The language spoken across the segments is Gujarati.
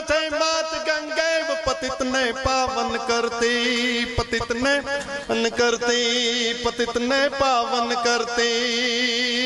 कथे मात गंगैव पतित ने पावन करती पतित ने करती पतित ने पावन करती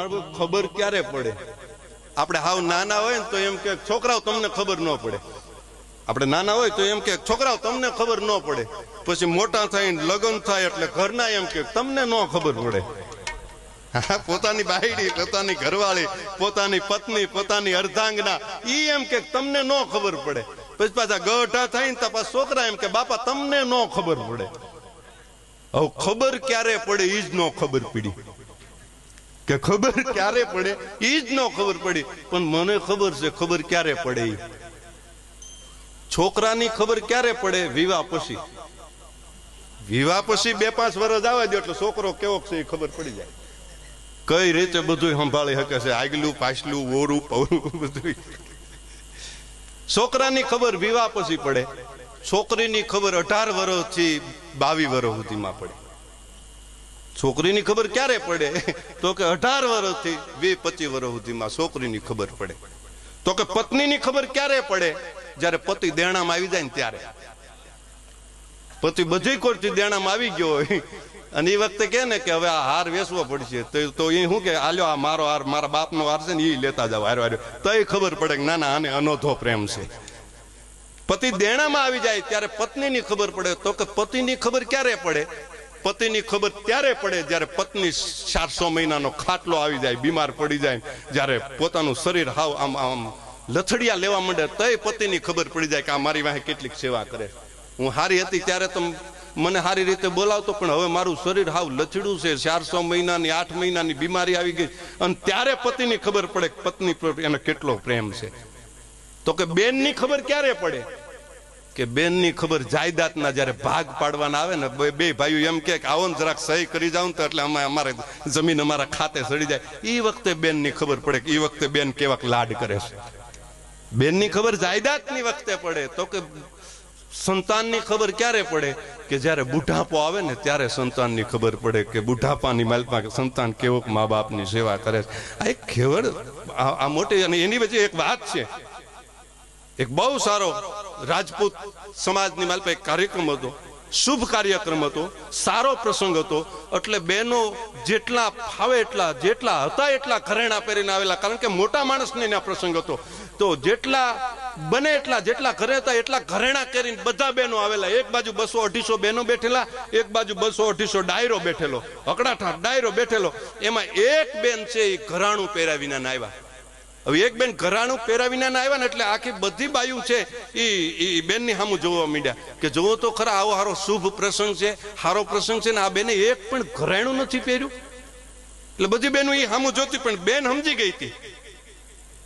મારે ખબર ક્યારે પડે? આપણે હાવ નાના હોય ને તો એમ કે, છોકરાઓ, તમને ખબર ન પડે. આપણે નાના હોય તો એમ કે, છોકરાઓ, તમને ખબર ન પડે. પછી મોટા થઈને લગ્ન થાય એટલે ઘરના એમ કે, તમને ન ખબર પડે. પોતાની બાયડી, પોતાની ઘરવાળી, પોતાની પત્ની, પોતાની અર્ધાંગના, ઈ એમ કે, તમને ન ખબર પડે. પછી પાછા ગઢા થાય ને છોકરા એમ કે, બાપા, તમને ન ખબર પડે. હવે ખબર ક્યારે પડે, ઈ જ ન ખબર પડી. કે ખબર ક્યારે પડે? ઈ જ ન ખબર પડી. પણ મને ખબર છે, ખબર ક્યારે પડે છોકરાની ખબર ક્યારે પડે? વિવાહ પછી. વિવાહ પછી બે પાંચ વર્ષ આવે દો એટલે છોકરો કેવો છે એ ખબર પડી જાય. કઈ રીતે બધું સંભાળી શકે છે? આગલું, પાછલું, ઓરું પવરું બધું છોકરાની ખબર વિવાહ પછી પડે. છોકરીની ખબર અઢાર વર્ષથી બાવી વર્ષ સુધીમાં પડે. છોકરીની ખબર ક્યારે પડે? તો કે અઢાર વર્ષથી વીસ પચીસ વર્ષ સુધીમાં છોકરીની ખબર પડે. તો કે પત્નીની ખબર ક્યારે પડે? જ્યારે પતિ દેણામાં આવી જાય ને ત્યારે. પતિ બધી કોરથી દેણામાં આવી ગયો હોય. અને એ વખતે કે ને કે હવે આ હાર વેચવો પડશે. તો- એ શું કે આલ્યો આ મારો હાર, મારા બાપનો હાર છે ને એ લેતા જાવ હારો હાર્યો તો એ ખબર પડે કે ના ના, આને અનોધો પ્રેમ છે. પતિ દેણામાં આવી જાય ત્યારે પત્નીની ખબર પડે. તો કે પતિની ખબર ક્યારે પડે? પતિની ખબર ત્યારે પડે જ્યારે પત્ની ચારસો મહિનાનો ખાટલો આવી જાય, બીમાર પડી જાય, જ્યારે પોતાનું શરીર હાવ આમ આમ લથડિયા લેવા માંડે, તોય પતિની ખબર પડી જાય કે આ મારી વાહે કેટલીક સેવા કરે. હું હારી હતી ત્યારે તો મને સારી રીતે બોલાવતો, પણ હવે મારું શરીર હાવ લથડું છે. ચારસો મહિનાની, આઠ મહિનાની બીમારી આવી ગઈ. અને ત્યારે પતિની ખબર પડે પત્ની એને કેટલો પ્રેમ છે. તો કે બેનની ખબર ક્યારે પડે? કે બેનની ખબર જાયદાદના જ્યારે ભાગ પાડવાના આવે ને, બે ભાઈઓ એમ કે આવો ને જરાક સહી કરી જાવ તો એટલે અમે અમારે જમીન અમારા ખાતે સડી જાય. એ વખતે બેનની ખબર પડે કે એ વખતે બેન કેવાક લાડ કરે છે. બેનની ખબર જાયદાદની વખતે પડે. તો કે સંતાનની ખબર ક્યારે પડે? કે જ્યારે બુઢાપો આવે ને, ત્યારે સંતાનની ખબર પડે કે બુઢાપાની માલમાં સંતાન કેવોક મા બાપની સેવા કરે છે. આ એક ખેવડ આ મોટી અને એની વચ્ચે એક વાત છે. એક બહુ સારો રાજપૂત સમાજની માલ પર એક કાર્યક્રમ હતો, શુભ કાર્યક્રમ હતો, સારો પ્રસંગ હતો, એટલે બેનો જેટલા ફાવે એટલા, જેટલા હતા એટલા ઘરેણા પહેરીને આવેલા, કારણ કે મોટા માણસને એના પ્રસંગ હતો. તો જેટલા બને એટલા, જેટલા ઘરે હતા એટલા ઘરેણા કરીને બધા બહેનો આવેલા. એક બાજુ બસો અઢીસો બહેનો બેઠેલા, એક બાજુ બસો અઢીસો ડાયરો બેઠેલો. અકડાઠા ડાયરો બેઠેલો. એમાં એક બેન છે એ ઘરાણું પહેર્યા વિના ના આવ્યા હવે એક બેન ઘરાણું પહેરાવીને આવ્યા ને એટલે આખી બધી બાયુ છે એ બેનની સામું જોવા માંડ્યા. કે જોવો તો ખરા આવો હારો શુભ પ્રસંગ છે, હારો પ્રસંગ છે ને આ બેને એક પણ ઘરેણું નથી પહેર્યું. એટલે બધી બેનો એ સામું જોતી પણ બેન સમજી ગઈ હતી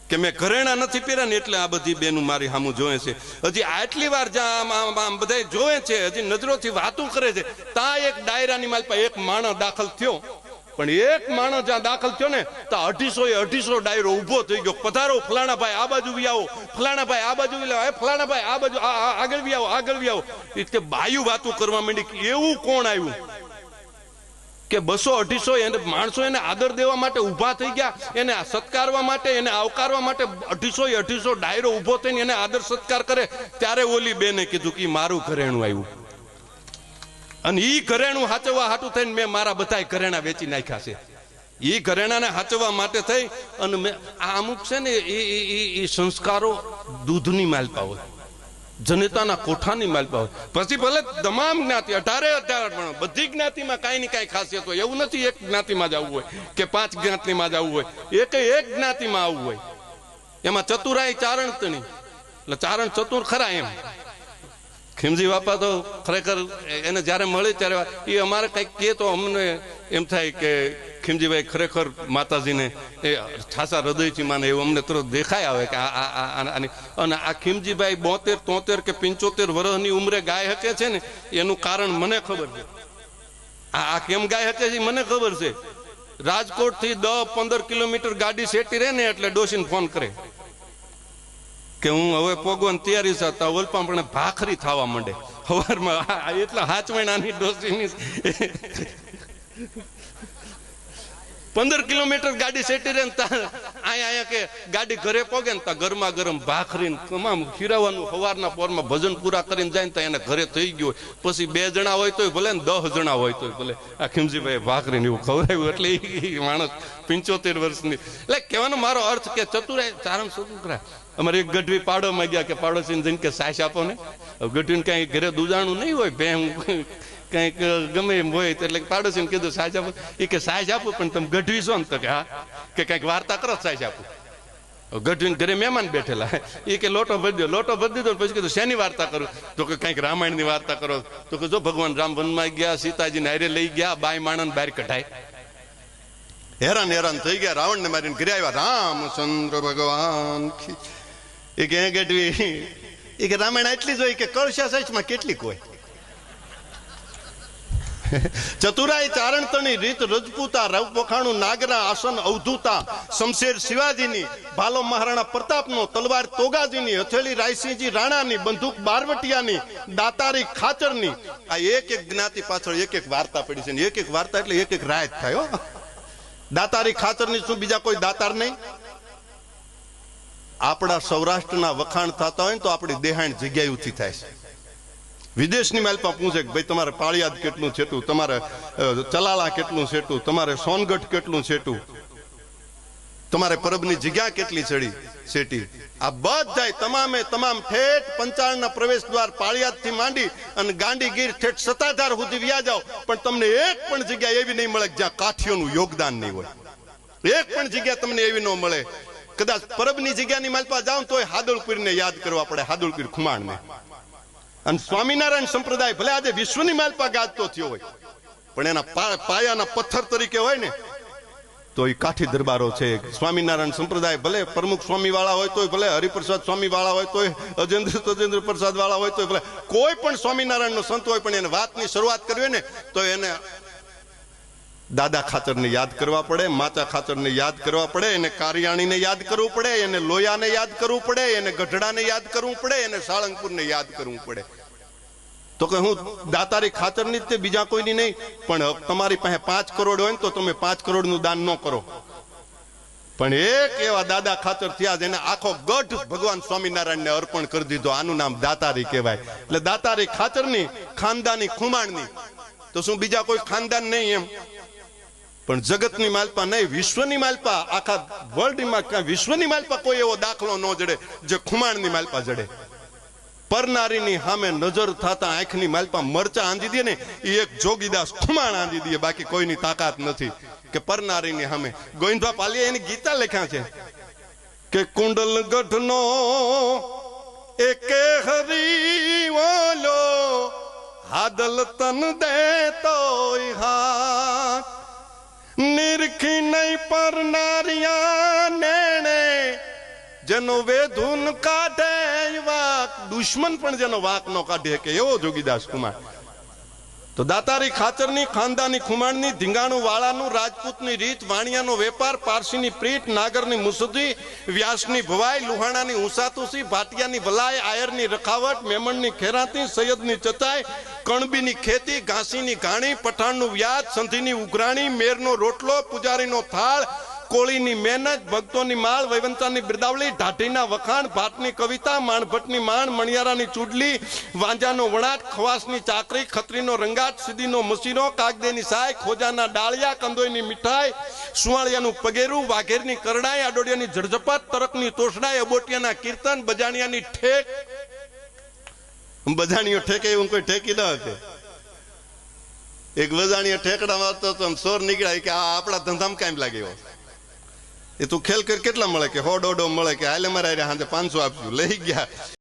કે મેં ઘરેણા નથી પહેર્યા ને એટલે આ બધી બેનું મારી સામું જોવે છે. હજી આટલી વાર જ્યાં બધા જોવે છે, હજી નજરોથી વાતું કરે છે. ત્યાં એક ડાયરાની માલપા એક માણસ દાખલ થયો. પણ એક માણસ જ્યાં દાખલ થયો ને, તો અઢીસો એ અઢીસો ડાયરો ઊભો થઈ ગયો. પધારો ફલાણા ભાઈ આ બાજુ આવો. ફલાણા ભાઈ આ બાજુ આવો. ફલાણા ભાઈ આ બાજુ આગળ બી આવો, આગળ બી આવો. એટલે બાયું વાતું કરવા માંડી એવું કોણ આવ્યું? કે બસો અઢીસો એને, માણસો એને આદર દેવા માટે ઊભા થઈ ગયા, એને સત્કારવા માટે, એને આવકારવા માટે અઢીસો અઢીસો ડાયરો ઊભો થઈને એને આદર સત્કાર કરે. ત્યારે ઓલી બેને કીધું કે મારું ઘરેણું આવ્યું. અને ઈ ઘરેણું હાચવવા હાટું થઈને મેં મારા બધાય ઘરેણા વેચી નાખ્યા છે. ઈ ઘરેણાને હાચવવા માટે થઈ અને મેં આ અમુક છે ને એ સંસ્કારો દૂધની માલપા હોય, જનતાના કોઠાની માલપા હોય. પછી ભલે તમામ જ્ઞાતિ, અઢારે અઢાર, પણ બધી જ્ઞાતિમાં કાંઈ ને કાંઈ ખાસિયત હોય. એવું નથી એક જ્ઞાતિમાં જ આવવું હોય કે પાંચ જ્ઞાતિમાં જ આવવું હોય. એક એક જ્ઞાતિમાં આવવું હોય. એમાં ચતુરાઈ ચારણ તણી એટલે ચારણ ચતુર ખરા એમ. ખીમજી બાપા તો ખરેખર એને જ્યારે મળે ત્યારે એ અમારે કંઈક કહે તો અમને એમ થાય કે ખીમજીભાઈ ખરેખર માતાજીને એ ઠાસા હૃદયથી માને એવું અમને તરત દેખાય આવે કે આ આની. અને આ ખીમજીભાઈ બોતેર, તોતેર કે પંચોતેર વર્ષની ઉંમરે ગાય હકે છે ને, એનું કારણ મને ખબર છે. આ કેમ ગાય હકે છે મને ખબર છે. રાજકોટથી દસ પંદર કિલોમીટર ગાડી સેટી રહે ને એટલે ડોસીને ફોન કરે. કે હું હવે પોગવાની તૈયારી થતા ઓલપા પણ ભાખરી થવા માંડે. આ એટલા હાચવાણાની ડોસીની પંદર કિલોમીટર ગાડી સેટી રહે અહીંયા અહીંયા કે ગાડી ઘરે પોગે ને ત્યાં ગરમા ગરમ ભાખરી ને તમામ ખીરાવાનું સવારના પોરમાં ભજન પૂરા કરીને જાય ને ત્યાં એને ઘરે થઈ ગયું પછી બે જણા હોય તોય ભલે ને દસ જણા હોય તોય ભલે. આ ખીમજીભાઈ ભાખરી ને એવું ખવડાવ્યું એટલે એ માણસ પંચોતેર વર્ષની. એટલે કહેવાનો મારો અર્થ કે ચતુરાય ચારણ સ્વતંત્ર અમારે એક ગઢવી પાડોમાં ગયા કે પાડોશીને જઈને કે સાસ આપો ને. ગઢવી ગઢવીને કાંઈ ઘરે દુજાણું નહીં હોય ભેમ કંઈક ગમે એમ હોય એટલે પાડોશીને કીધું સાસ આપો. એ કે સાસ આપો, પણ તમે ગઢવી છો ને તો કે હા, કે કંઈક વાર્તા કરો સાસ આપો. ગઢવીને ઘરે મહેમાન બેઠેલા. એ કે લોટો ભરી દો, લોટો ભરી દીધો પછી કીધું શેની વાર્તા કરું? તો કે કંઈક રામાયણની વાર્તા કરો. તો કે જો ભગવાન રામ વનમાં ગયા, સીતાજીને હારે લઈ ગયા, બાય માણન બહાર કઢાય. હેરાન હેરાન થઈ ગયા, રાવણને મારીને ઘરે આવ્યા. રામચંદ્ર ભગવાન. એ કે ગઢવી એ કે રામાયણ એટલી જ કે કળશા સાઈઝમાં કેટલીક હોય? ચતુરાઈ ચારણતણી રીત રજપૂતા, રવ વખાણું, નાગરા, આસન અવધૂતા, શમશેર શિવાજીની, ભાલો મહારાણા પ્રતાપનો, તલવાર તોગાજીની, હથેળી રાયસિંહજી રાણાની, બંદૂક બારવટિયાની, દાતારી ખાચરની, આ એક એક જ્ઞાતિ પાછળ એક એક વાર્તા પડી છે એક એક વાર્તા એટલે એક એક રાયત થાય, હો. દાતારી ખાચરની શું બીજા કોઈ દાતાર નહીં? આપણા સૌરાષ્ટ્રના વખાણ થતા હોય ને તો આપણી દેહાણ જગ્યાએથી થાય છે. વિદેશની માલપા પૂછે કે ભાઈ તમારે પાળિયાદ કેટલું છેટું તમારે ચલાલા કેટલું છેટું તમારે સોનગઢ કેટલું છેટું તમારે પરબની જગ્યા કેટલી ચડી સેટી? આ બધા તમામે તમામ ઠેઠ પંચાળના પ્રવેશ દ્વાર પાળિયાદથી માંડી અને ગાંડીગીર ઠેઠ સત્તાધાર સુધી વ્યા જાઓ. પણ તમને એક પણ જગ્યા એવી નહીં મળે જ્યાં કાઠીઓનું યોગદાન નહીં હોય. એક પણ જગ્યા તમને એવી ન મળે કદાચ પરબની જગ્યાની માલપા ને તોય હાદળપુરને યાદ કરવા પડે હાદળપુર ખુમાણને. અને સ્વામિનારાયણ સંપ્રદાય ભલે આજે વિશ્વની માલપા ગાજતો થયો હોય, પણ એના પાયાના પથ્થર તરીકે હોય ને, તો એ કાઠી દરબારો છે. સ્વામિનારાયણ સંપ્રદાય ભલે પ્રમુખ સ્વામી વાળા હોય તોય, ભલે હરિપ્રસાદ સ્વામી વાળા હોય તોય, અજેન્દ્ર તજેન્દ્ર પ્રસાદ વાળા હોય તોય, ભલે કોઈ પણ સ્વામિનારાયણ નો સંત હોય, પણ એને વાતની શરૂઆત કરવી ને, તો એને દાદા ખાચરને યાદ કરવા પડે, માતા ખાચરને યાદ કરવા પડે, એને કારિયાણીને યાદ કરવું પડે, એને લોયાને યાદ કરવું પડે, એને ગઢડાને યાદ કરવું પડે, એને સાળંગપુરને યાદ કરવું પડે. તો કે હું દાતારી ખાતરની જ બીજા કોઈની નહીં, પણ તમારી પાસે પાંચ કરોડ હોય ને તો તમે પાંચ કરોડનું દાન ન કરો. પણ એક એવા દાદા ખાતર થયા જેને આખો ગઢ ભગવાન સ્વામિનારાયણને અર્પણ કરી દીધો. આનું નામ દાતારી કહેવાય. એટલે દાતારી ખાતરની, ખાનદાની ખુમાણની. તો શું બીજા કોઈ ખાનદાન નહીં એમ? પણ જગતની માલપા નહીં, વિશ્વની માલપા. આખા વર્લ્ડમાં કાંઈ વિશ્વની માલપા કોઈ એવો દાખલો ન જડે જે ખુમાણની માલપા જડે. પરનારીની સામે નજર થતા આંખની માલપા મરચા આંજી દે ને એ એક જોગીદાસ ખુમાણ આંજી દે, બાકી કોઈની તાકાત નથી. કે પરનારીની સામે. ગોવિંદભા પાલીએ એની ગીતા લખ્યા છે કે કુંડલ ગઢનો એકે હરી ઓલો, હાદલ તન દે તોય હાથ. નિરખી નહીં પર નારિયા નેણે. જેનો વેધુન કાઢે વાક, દુશ્મન પણ જેનો વાક નો કાઢે કે એવો જોગીદાસ કુમાર. તો દાતારી ખાચરની, ખાનદાની, ખુમાણની, ધીંગાણું વાળાનું, રાજપૂતની રીત, વાણિયાનો વેપાર, પારસીની પ્રીત નાગરની મુસુદી વ્યાસની ભવાઈ, લુહાણાની ઉસાતુસી ભાટિયાની વલાય, આયરની રખાવટ, મેમણની ખેરાતી, સૈયદની ચતાઈ કણબીની ખેતી, ઘાસીની ઘાણી, પઠાણનું વ્યાજ, સંધીની ઉઘરાણી, મેરનો રોટલો, પૂજારીનો થાળ કોળીની મહેનત, ભક્તોની માળ, વૈવંતાની બિરદાવલી, ઢાઢીના વખાણ ભાટની કવિતા, માણભટ્ટની માણ, મણિયારાની ચૂડલી, વાંજાનો વણાટ, ખવાસની ચાકરી, ખત્રીનો રંગાટ સીધીનો મસીનો કાગદેની સાય, ખોજાના ડાળિયા, કંદોઈની મીઠાઈ, સુવાળિયાનું પગેરું, વાઘેરની કરડાઈ, આડોડિયાની ઝડઝપટ તરકની તોષડાઈ અબોટિયાના કીર્તન, બજાણિયાની ઠેક. બજાણીઓ ઠેકે એવું કોઈ ઠેકી ન હતી એક વજાણીએ ઠેકડા મારતો તો સોર નીકળાય કે આ આપણા ધંધામાં કાંઈ લાગે એવો. એ તું ખેલ કર, કેટલા મળે કે હો દોઢો મળે કે હાલે મારા હારે પાંચસો આપજો લઈ ગયા.